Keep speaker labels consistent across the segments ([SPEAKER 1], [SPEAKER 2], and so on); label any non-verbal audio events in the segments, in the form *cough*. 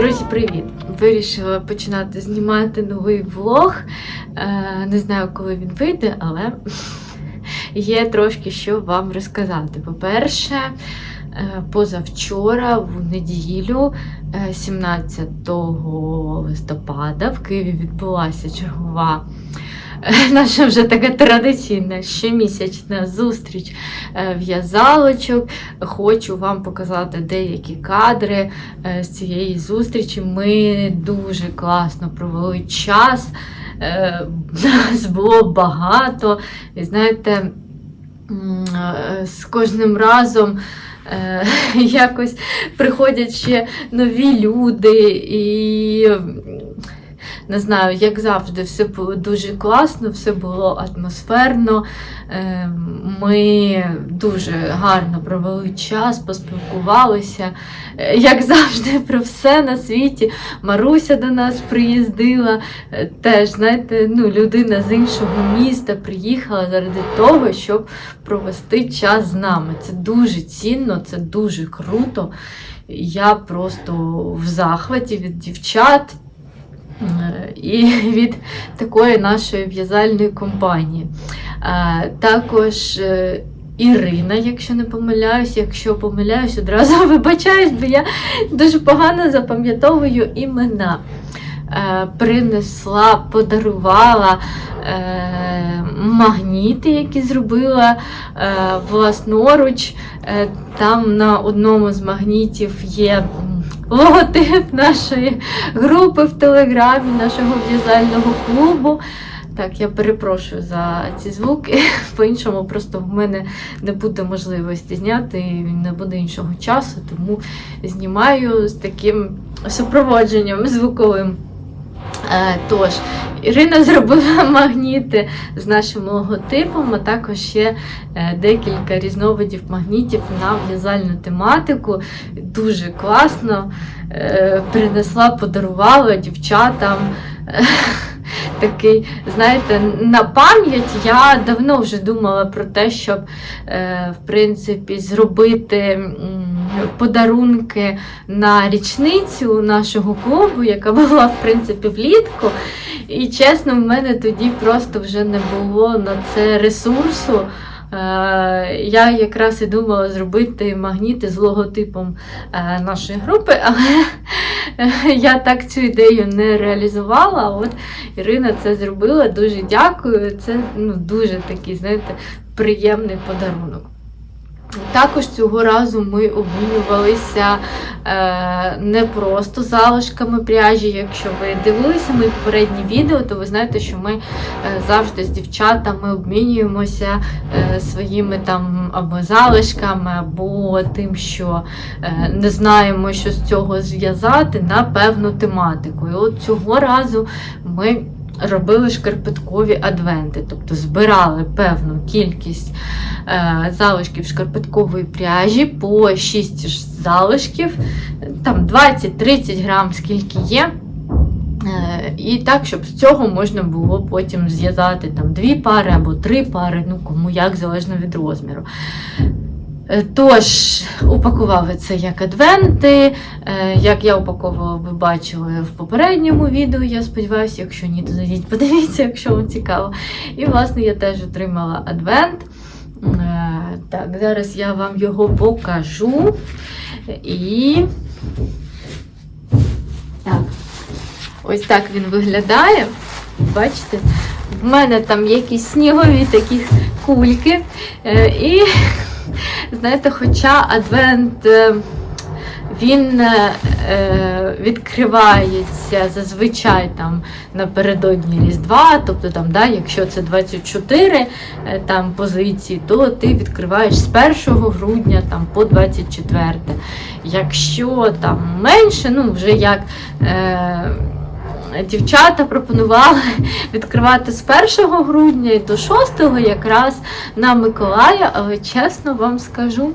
[SPEAKER 1] Друзі, привіт! Вирішила починати знімати новий влог. Е, Не знаю, коли він вийде, але *laughs* є трошки що вам розказати. По-перше, е, позавчора, в неділю, е, 17 листопада, в Києві відбулася чергова. *laughs* Наша вже така традиційна щомісячна зустріч е, в'язалочок. Хочу вам показати деякі кадри е, з цієї зустрічі. Ми дуже класно провели час. Е, *laughs* Нас було багато. І знаєте, з кожним разом. *laughs* Якось приходять ще нові люди, і не знаю, як завжди, все було дуже класно, все було атмосферно. Е, Ми дуже гарно провели час, поспілкувалися. Е, Як завжди, про все на світі. Маруся до нас приїздила. Е, Теж, знаєте, ну, людина з іншого міста приїхала заради того, щоб провести час з нами. Це дуже цінно, це дуже круто. Я просто в захваті від дівчат. Е, І *laughs* від такої нашої в'язальної компанії. Е, Також е, Ірина, якщо не помиляюсь, якщо помиляюсь, одразу *laughs* вибачаюсь, бо я дуже погано запам'ятовую імена. Принесла, подарувала магніти, які зробила власноруч. Там на одному з магнітів є логотип нашої групи в телеграмі, нашого в'язального клубу. Так, я перепрошую за ці звуки. *laughs* По-іншому просто в мене не буде можливості зняти, не буде іншого часу, тому знімаю з таким супроводженням звуковим. Е, Тож, Ірина *laughs* зробила магніти з нашим логотипом, а також ще е, декілька різновидів магнітів на в'язальну тематику. Дуже класно. Е, Принесла, подарувала дівчатам. *laughs* Такий, знаєте, на пам'ять я давно вже думала про те, щоб е, в принципі зробити подарунки на річницю нашого клубу, яка була в принципі влітку. І чесно, в мене тоді просто вже не було на це ресурсу. Е, Я якраз і думала зробити магніти з логотипом е, нашої групи, *laughs* але е, я так цю ідею не реалізувала. От Ірина це зробила. Дуже дякую. Це ну, дуже такий, знаєте, приємний подарунок. Також цього разу ми обмінювалися е, не просто залишками пряжі. Якщо ви дивилися мої попередні відео, то ви знаєте, що ми е, завжди з дівчатами обмінюємося е, своїми там або залишками, або тим, що е, не знаємо, що з цього зв'язати на певну тематику. І от цього разу ми робили шкарпеткові адвенти, тобто збирали певну кількість е, залишків шкарпеткової пряжі по 6 залишків, там 20-30 грам, скільки є. Е, І так, щоб з цього можна було потім зв'язати там дві пари або три пари, ну кому як залежно від розміру. Е, Тож, упакували це як адвенти. Е, Як я упаковувала, ви бачили в попередньому відео. Я сподіваюся, якщо ні, то зайдіть, подивіться, якщо вам цікаво. І, власне, я теж отримала адвент. Е, Так, зараз я вам його покажу. І. Так. Ось так він виглядає. Бачите? В мене там якісь снігові такі кульки. І знаєте, хоча адвент е, він е, е, відкривається зазвичай там напередодні Різдва, тобто там, да, якщо це 24 е, там, позиції, то ти відкриваєш з 1 грудня там, по 24. Якщо там менше, ну вже як. Е, Дівчата пропонували відкривати з 1 грудня і до 6 якраз на Миколая, але чесно вам скажу,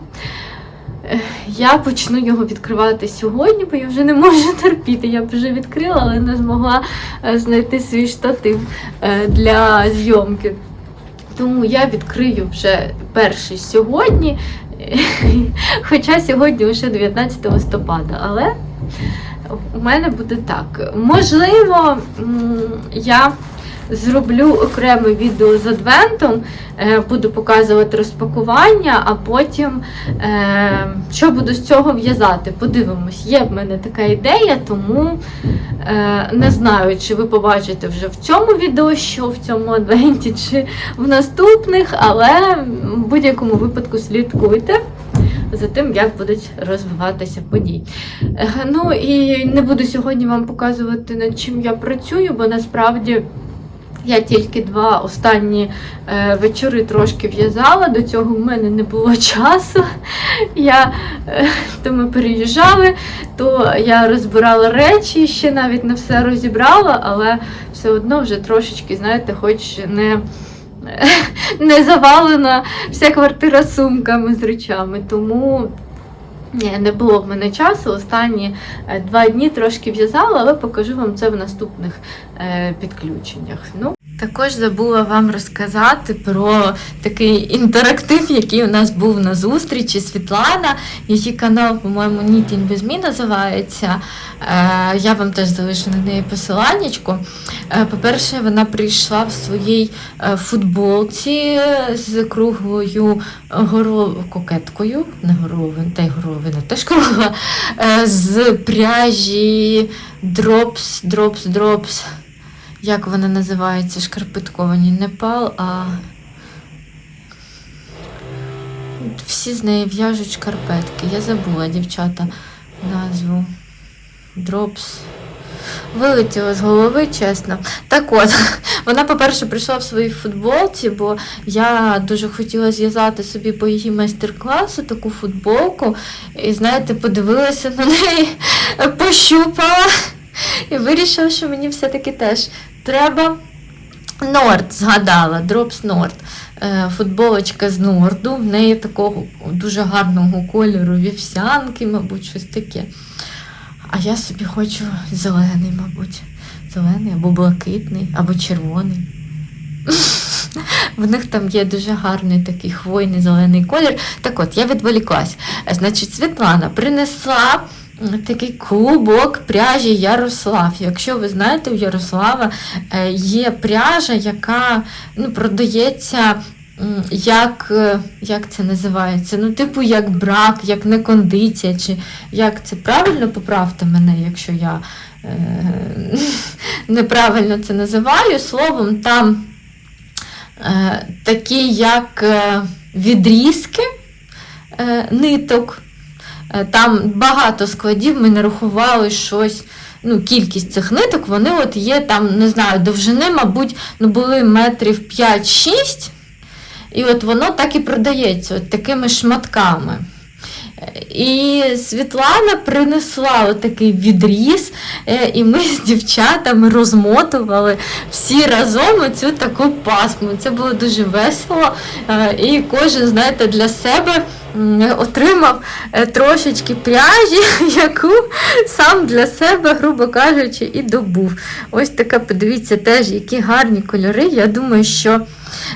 [SPEAKER 1] е, я почну його відкривати сьогодні, бо я вже не можу терпіти. Я б вже відкрила, але не змогла е, знайти свій штатив е, для зйомки. Тому я відкрию вже перший сьогодні, *laughs* хоча сьогодні лише 19 листопада. Але у мене буде так. Можливо, я зроблю окреме відео з адвентом, е, буду показувати розпакування, а потім е, що буду з цього в'язати. Подивимось, є в мене така ідея, тому е, не знаю, чи ви побачите вже в цьому відео, що в цьому адвенті, чи в наступних, але в будь-якому випадку слідкуйте. За тим, як будуть розвиватися події. Е, Ну і не буду сьогодні вам показувати, над чим я працюю, бо насправді я тільки два останні е, вечори трошки в'язала. До цього в мене не було *laughs* часу. Я, е, то ми переїжджали, то я розбирала речі, ще навіть не все розібрала, але все одно вже трошечки, знаєте, хоч не. *laughs* Не завалена вся квартира сумками з речами, тому не було в мене часу. Останні е, два дні трошки в'язала, але покажу вам це в наступних е, підключеннях. Ну, також забула вам розказати про такий інтерактив, який у нас був на зустрічі. Світлана, її канал, по-моєму, Нітінь без мі називається. Е, я вам теж залишу на неї посиланнячко. Е, по-перше, вона прийшла в своїй е, футболці з круглою горо... кокеткою, не горовин, та й горовина теж кругла, з пряжі Drops, Drops. Як вона називається? Шкарпетковані Непал, а всі з неї в'яжуть шкарпетки. Я забула, дівчата, назву. Drops. Вилетіло з голови, чесно. Так от, *laughs* вона, по-перше, прийшла в своїй футболці, бо я дуже хотіла зв'язати собі по її майстер-класу таку футболку. І, знаєте, подивилася на неї, *laughs* пощупала і вирішила, що мені все-таки теж треба. Норд згадала, Drops Nord. Е, Футболочка з Норду. В неї такого дуже гарного кольору вівсянки, мабуть, щось таке. А я собі хочу зелений, мабуть. Зелений або блакитний, або червоний. *laughs* В них там є дуже гарний такий хвойний зелений колір. Так от, я відволіклась. Е, Значить, Світлана принесла такий клубок пряжі Ярослав. Якщо ви знаєте, у Ярослава е, є пряжа, яка ну, продається. Як, е, як це називається? Ну, типу, як брак, як некондиція, чи як це правильно поправте мене, якщо я е, *laughs* неправильно це називаю. Словом, там е, такі як е, відрізки е, ниток. Е, Там багато складів, ми нарахували щось. Ну, кількість цих ниток, вони от є там, не знаю, довжини, мабуть, ну, були метрів 5-6, і от воно так і продається, от такими шматками. Е, І Світлана принесла такий відріз, е, і ми з дівчатами розмотували всі разом оцю таку пасму. Це було дуже весело. І кожен, знаєте, для себе отримав е, трошечки пряжі, *laughs* яку сам для себе, грубо кажучи, і добув. Ось така, подивіться, теж які гарні кольори. Я думаю, що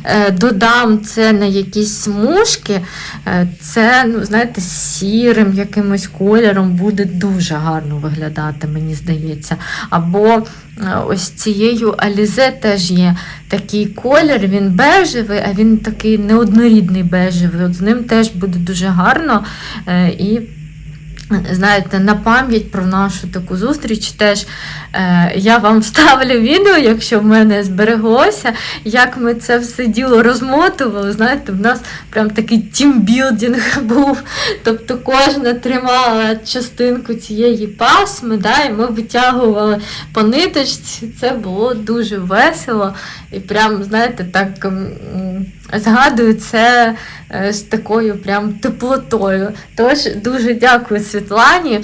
[SPEAKER 1] е, додам це на якісь смужки. Е, Це, ну, знаєте, сірим якимось кольором буде дуже гарно виглядати, мені здається. Або ось цією Алізе теж є такий колір, він бежевий, а він такий неоднорідний бежевий. От з ним теж буде дуже гарно. Е, І Знаєте, на пам'ять про нашу таку зустріч теж е, я вам *laughs* вставлю відео, якщо в мене збереглося, як ми це все діло розмотували. Знаєте, в нас прям такий тімбілдинг був. Тобто кожна тримала частинку цієї пасми, да, і ми витягували по ниточці. Це було дуже весело. І прям, знаєте, так згадую це з такою прям теплотою. Тож дуже дякую Світлані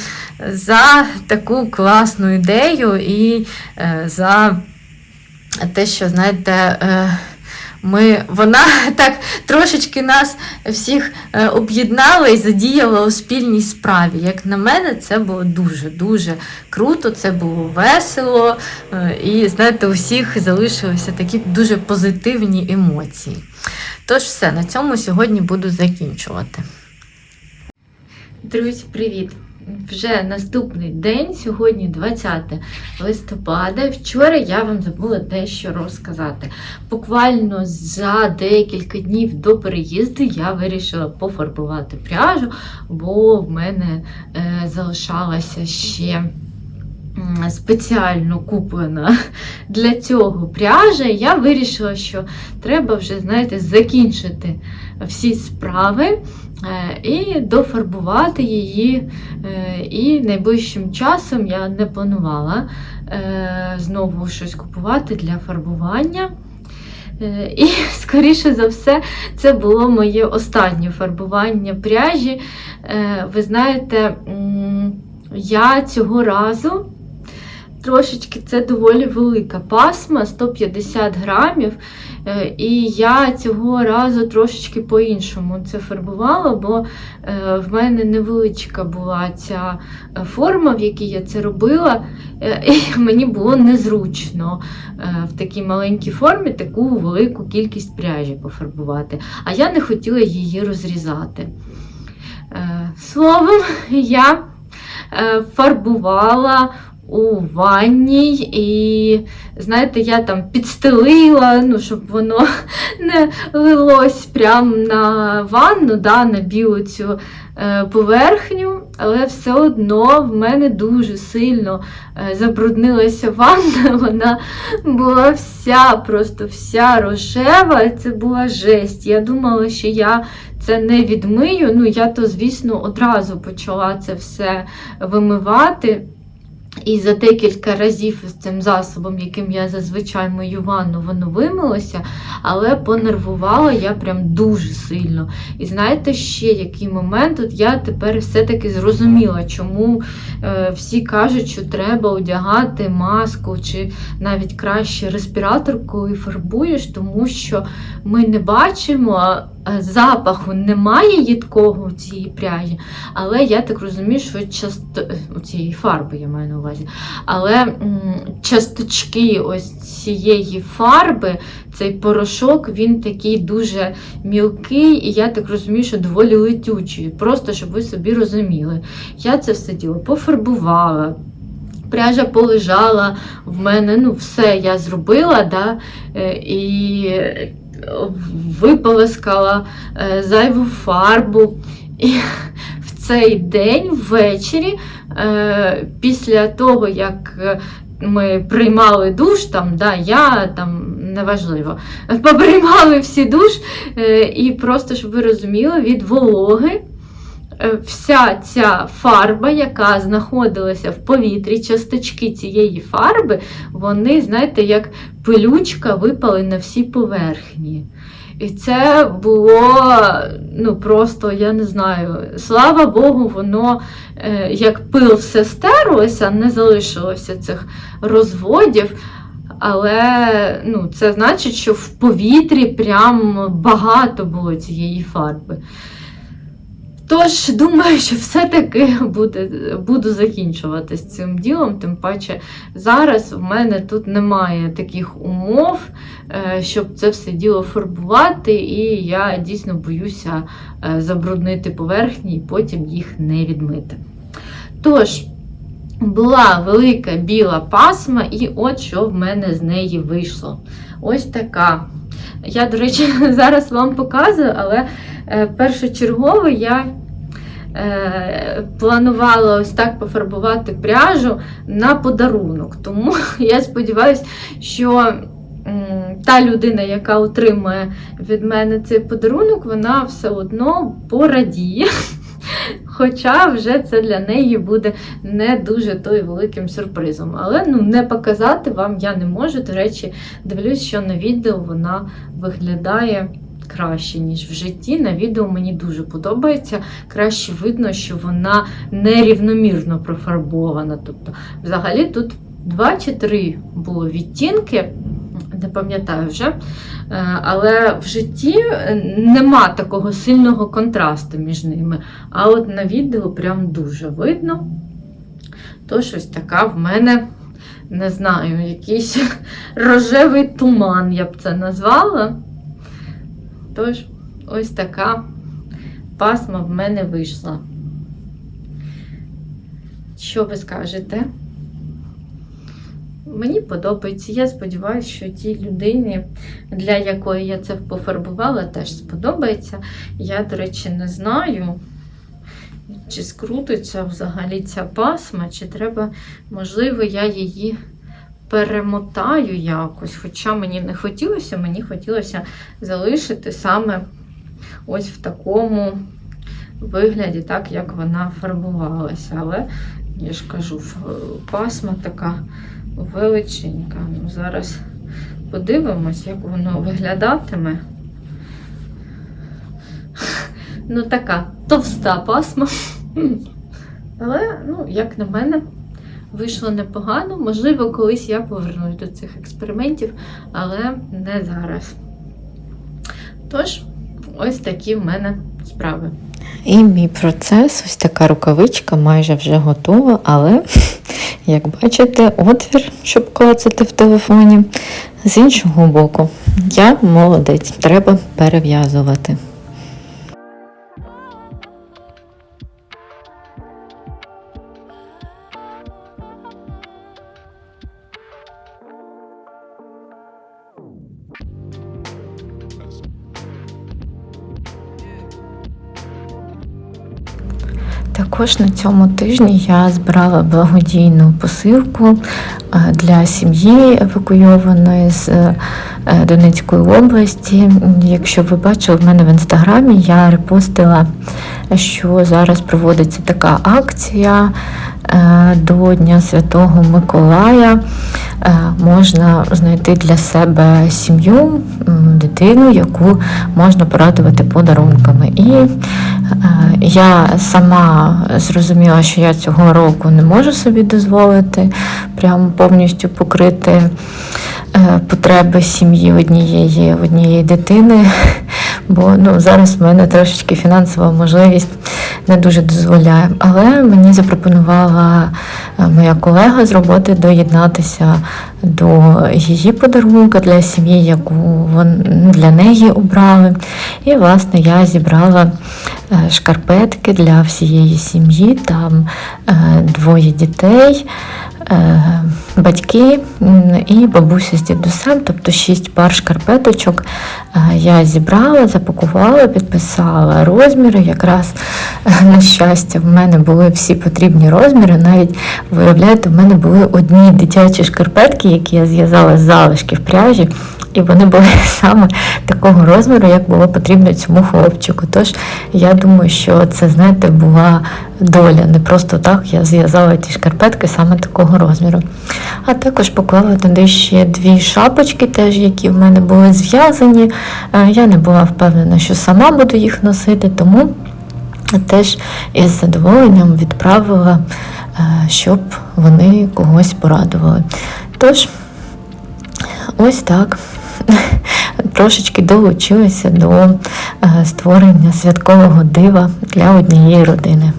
[SPEAKER 1] за таку класну ідею і е, за те, що, знаєте, е, ми, вона *laughs* так трошечки нас всіх е, об'єднала і задіяла у спільній справі. Як на мене, це було дуже-дуже круто, це було весело. е, І знаєте, у всіх залишилися такі дуже позитивні емоції. Тож все, на цьому сьогодні буду закінчувати. Друзі, привіт! Вже наступний день, сьогодні 20 листопада. Вчора я вам забула дещо розказати. Буквально за декілька днів до переїзду я вирішила пофарбувати пряжу, бо в мене е, залишалася ще спеціально куплена для цього пряжа. Я вирішила, що треба вже, знаєте, закінчити всі справи е, і дофарбувати її. Е, І найближчим часом я не планувала е, знову щось купувати для фарбування. І, *laughs* скоріше за все, це було моє останнє фарбування пряжі. Ви знаєте, я цього разу трошечки це доволі велика пасма, 150 грамів. Е, І я цього разу трошечки по-іншому це фарбувала, бо е, в мене невеличка була ця е, форма, в якій я це робила, *laughs* і мені було незручно в такій маленькій формі таку велику кількість пряжі пофарбувати. А я не хотіла її розрізати. Словом, я фарбувала у ванній, і, знаєте, я там підстелила, ну, щоб воно *laughs* не лилось прямо на ванну, да, на білу цю е, поверхню, але все одно в мене дуже сильно е, забруднилася ванна. *laughs* Вона була вся, просто вся рожева. Це була жесть. Я думала, що я це не відмию. Ну, я то, звісно, одразу почала це все вимивати. І за декілька разів з цим засобом, яким я зазвичай мою ванну, воно вимилося, але понервувала я прям дуже сильно. І знаєте, ще який момент, от я тепер все-таки зрозуміла, чому е, всі кажуть, що треба одягати маску чи навіть краще респіратор, коли фарбуєш, тому що ми не бачимо. Запаху немає їдкого у цій пряжі, але я так розумію, що часто у цієї фарби я маю на увазі. Але часточки ось цієї фарби, цей порошок, він такий дуже мілкий, і я так розумію, що доволі летючий. Просто щоб ви собі розуміли. Я це все діло пофарбувала. Пряжа полежала в мене, ну все я зробила, да, е, і виполоскала е, зайву фарбу. І в цей день ввечері, е, після того, як е, ми приймали душ, там, да, я там неважливо, *laughs* поприймали всі душ, і просто, щоб ви розуміли, від вологи. Е, Вся ця фарба, яка знаходилася в повітрі, часточки цієї фарби, вони, знаєте, як пилючка випали на всі поверхні. І це було ну просто, я не знаю, слава Богу, воно е, як пил все стерлося, не залишилося цих розводів. Але ну, це значить, що в повітрі прям багато було цієї фарби. Тож, думаю, що все-таки буде, буду закінчувати з цим ділом, тим паче зараз в мене тут немає таких умов, е, щоб це все діло фарбувати, і я дійсно боюся е, забруднити поверхні і потім їх не відмити. Тож, була велика біла пасма, і от що в мене з неї вийшло. Ось така. Я, до речі, *laughs* зараз вам показую, але е, першочергово я е, планувала ось так пофарбувати пряжу на подарунок. Тому *laughs* я сподіваюся, що та людина, яка отримує від мене цей подарунок, вона все одно порадіє. *laughs* Хоча вже це для неї буде не дуже той великим сюрпризом. Але ну, не показати вам я не можу. До речі, дивлюсь, що на відео вона виглядає краще, ніж в житті. На відео мені дуже подобається. Краще видно, що вона нерівномірно профарбована. Тобто, взагалі тут два чи три було відтінки. Не пам'ятаю вже, Е, але в житті е, нема такого сильного контрасту між ними. А от на відео прям дуже видно. Тож ось така в мене, не знаю, якийсь *laughs* рожевий туман, я б це назвала. Тож, ось така пасма в мене вийшла. Що ви скажете? Мені подобається. Я сподіваюся, що тій людині, для якої я це пофарбувала, теж сподобається. Я, до речі, не знаю, чи скрутиться взагалі ця пасма, чи треба, можливо, я її перемотаю якось. Хоча мені не хотілося, мені хотілося залишити саме ось в такому вигляді, так як вона фарбувалася. Але я ж кажу, пасма така величенька. Ну, зараз подивимось, як воно виглядатиме. Ну, така товста пасма. Але, ну, як на мене, вийшло непогано. Можливо, колись я повернусь до цих експериментів, але не зараз. Тож, ось такі в мене справи.
[SPEAKER 2] І мій процес, ось така рукавичка майже вже готова, але, *laughs* як бачите, отвір, щоб клацати в телефоні, з іншого боку. Я молодець, треба перев'язувати. Також на цьому тижні я збирала благодійну посилку е, для сім'ї евакуйованої з е, Донецької області. Якщо ви бачили в мене в інстаграмі, я репостила, що зараз проводиться така акція до Дня Святого Миколая. Е, Можна знайти для себе сім'ю, дитину, яку можна порадувати подарунками. І Е, Я сама зрозуміла, що я цього року не можу собі дозволити прямо повністю покрити е, потреби сім'ї однієї однієї дитини, бо ну, зараз в мене трошечки фінансова можливість не дуже дозволяє. Але мені запропонувала е, моя колега з роботи доєднатися до її подарунка для сім'ї, яку для неї обрали. І, власне, я зібрала е, шкарпетки для всієї сім'ї. Там е, двоє дітей, батьки і бабуся з дідусем, тобто шість пар шкарпеточок. Е, Я зібрала, запакувала, підписала розміри. Якраз е, на щастя, в мене були всі потрібні розміри. Навіть виявляєте, в мене були одні дитячі шкарпетки, які я зв'язала з залишків пряжі. І вони були *laughs* саме такого розміру, як було потрібно цьому хлопчику. Тож я думаю, що це, знаєте, була доля. Не просто так я зв'язала ті шкарпетки саме такого розміру. А також поклала туди ще дві шапочки, теж які в мене були зв'язані. Е, Я не була впевнена, що сама буду їх носити, тому теж із задоволенням відправила, е, щоб вони когось порадували. Тож, ось так. Трошечки долучилася до е, створення святкового дива для однієї родини.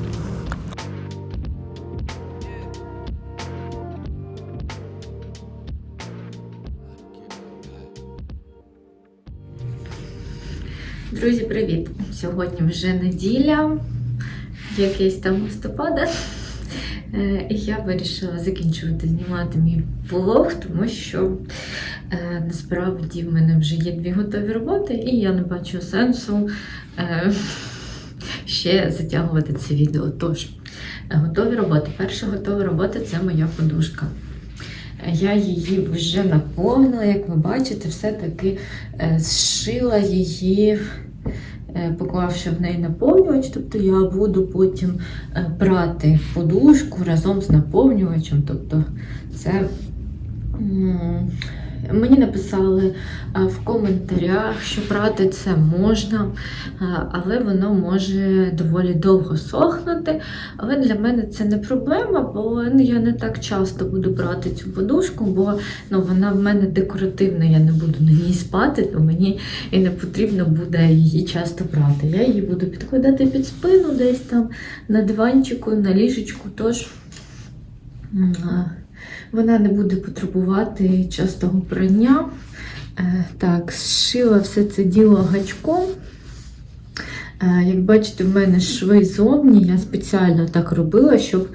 [SPEAKER 1] Друзі, привіт! Сьогодні вже неділя, якийсь там листопада. Е, І я вирішила закінчувати знімати мій влог, тому що е, насправді в мене вже є дві готові роботи, і я не бачу сенсу е, ще затягувати це відео. Тож, готові роботи. Перша готова робота це моя подушка. Я її вже наповнила, як ви бачите, все-таки зшила її, поклавши в неї наповнювач. Тобто я буду потім е, брати подушку разом з наповнювачем. Тобто це мені написали в коментарях, що брати це можна, але воно може доволі довго сохнути. Але для мене це не проблема, бо ну, я не так часто буду брати цю подушку, бо ну, вона в мене декоративна, я не буду на ній спати, то мені і не потрібно буде її часто брати. Я її буду підкладати під спину десь там на диванчику, на ліжечку, тож вона не буде потребувати частого прання. Е, Так, зшила все це діло гачком. Е, Як бачите, в мене шви зовні, я спеціально так робила, щоб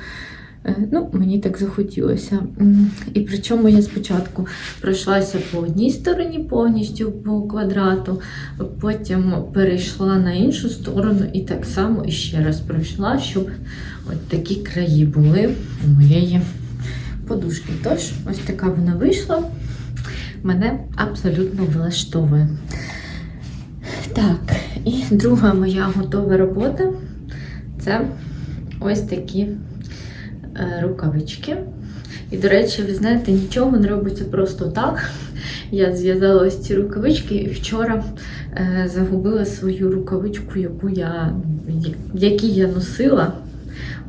[SPEAKER 1] Е, Ну, мені так захотілося. І причому я спочатку пройшлася по одній стороні повністю по квадрату, потім перейшла на іншу сторону і так само іще раз пройшла, щоб от такі краї були у моєї подушки. Тож, ось така вона вийшла. Мене абсолютно влаштовує. Так, і друга моя готова робота це ось такі е, рукавички. І, до речі, ви знаєте, нічого не робиться просто так. Я зв'язала ось ці рукавички і вчора е, загубила свою рукавичку, яку я, які я носила.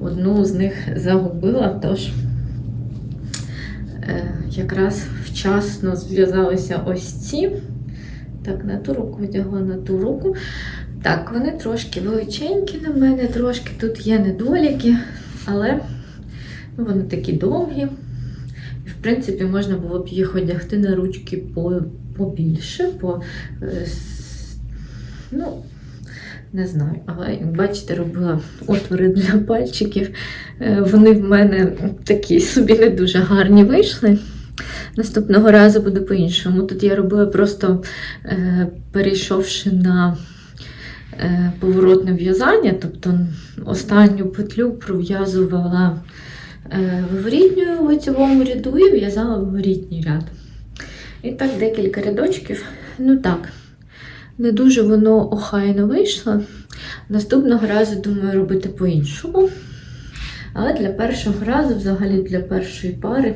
[SPEAKER 1] Одну з них загубила, тож якраз вчасно зв'язалися ось ці. Так, на ту руку одягла на ту руку. Так, вони трошки величенькі на мене, трошки тут є недоліки, але ну, вони такі довгі. І, в принципі, можна було б їх одягти на ручки по, побільше, по, е, ну, не знаю, але як бачите, робила *laughs* отвори для пальчиків. Е, Вони в мене такі собі не дуже гарні вийшли. Наступного разу буде по-іншому. Тут я робила просто е, перейшовши на е, поворотне в'язання, тобто останню петлю пров'язувала е, виворітньою в лицевому ряду і в'язала виворітній ряд. І так декілька рядочків. Ну так, не дуже воно охайно вийшло. Наступного разу думаю робити по-іншому. Але для першого разу, взагалі для першої пари,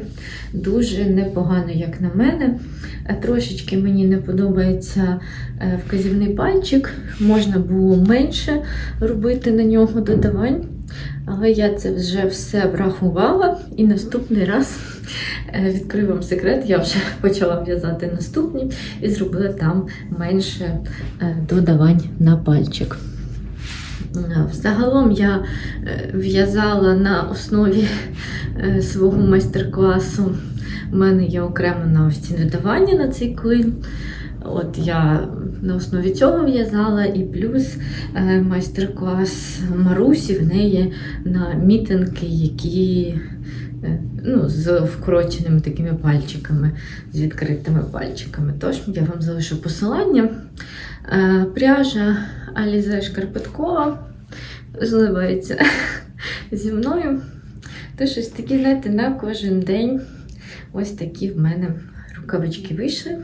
[SPEAKER 1] дуже непогано, як на мене. Е, Трошечки мені не подобається е, вказівний пальчик, можна було менше робити на нього додавань. Але я це вже все врахувала і наступний раз е, відкрию вам секрет, я вже *laughs* почала в'язати наступні і зробила там менше е, додавань на пальчик. Е, Взагалом я в'язала на основі свого майстер-класу. У мене є окремо на ось додавання на цей клин. От я на основі цього в'язала, і плюс е, майстер-клас Марусі в неї на мітинги, які е, ну, з вкороченими такими пальчиками, з відкритими пальчиками. Тож я вам залишу посилання. Е, Пряжа Алізе Шкарпеткова зливається *laughs* зі мною. Тож ось такі, знаєте, на кожен день ось такі в мене рукавички вийшли.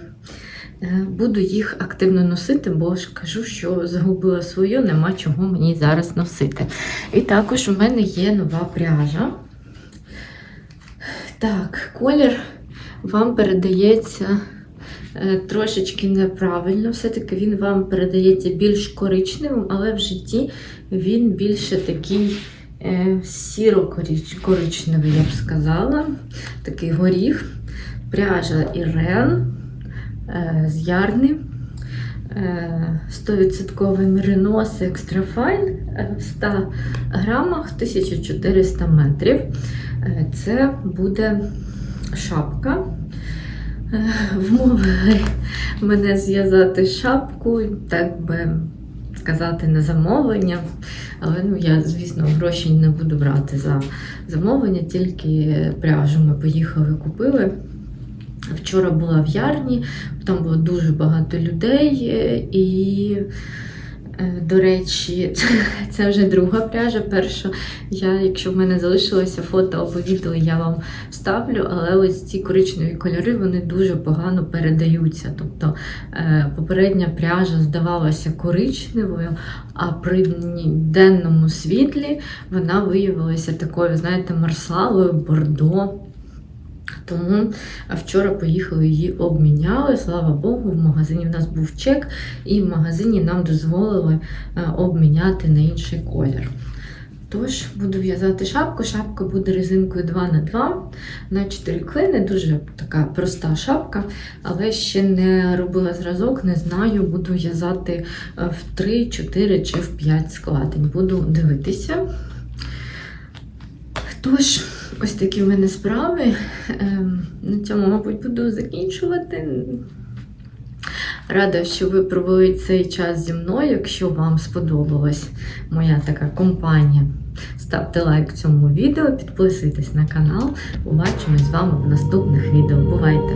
[SPEAKER 1] Е, Буду їх активно носити, бо ж кажу, що загубила свою, нема чого мені зараз носити. І також у мене є нова пряжа. Так, колір вам передається е, трошечки неправильно. Все-таки він вам передається більш коричневим, але в житті він більше такий е, сіро-коричневий, я б сказала. Такий горіх. Пряжа Ірен з ярни. Е, 100% меринос Extra Fine е, в 100 грамах 1400 метрів. Е, Це буде шапка. Е, Вмовили мене зв'язати шапку, так би сказати, на замовлення. Але ну, я, звісно, гроші не буду брати за замовлення, тільки пряжу ми поїхали, купили. Вчора була в Ярні, там було дуже багато людей, е, і, е, до речі, *laughs* це вже друга пряжа. Перша, я, якщо в мене залишилося фото або відео, я вам ставлю, але ось ці коричневі кольори вони дуже погано передаються. Тобто е, попередня пряжа здавалася коричневою, а при денному світлі вона виявилася такою, знаєте, марсалою, бордо. Тому вчора поїхали її обміняли. Слава Богу, в магазині в нас був чек, і в магазині нам дозволили е, обміняти на інший колір. Тож, буду в'язати шапку. Шапка буде резинкою 2х2 на 4 клини. Дуже така проста шапка, але ще не робила зразок, не знаю, буду в'язати е, в 3, 4 чи в 5 складень. Буду дивитися. Тож, ось такі в мене справи. Ем, На цьому, мабуть, буду закінчувати. Рада, що ви провели цей час зі мною. Якщо вам сподобалась моя така компанія, Ставте лайк цьому відео, підписуйтесь на канал. Побачимось з вами в наступних відео. Бувайте!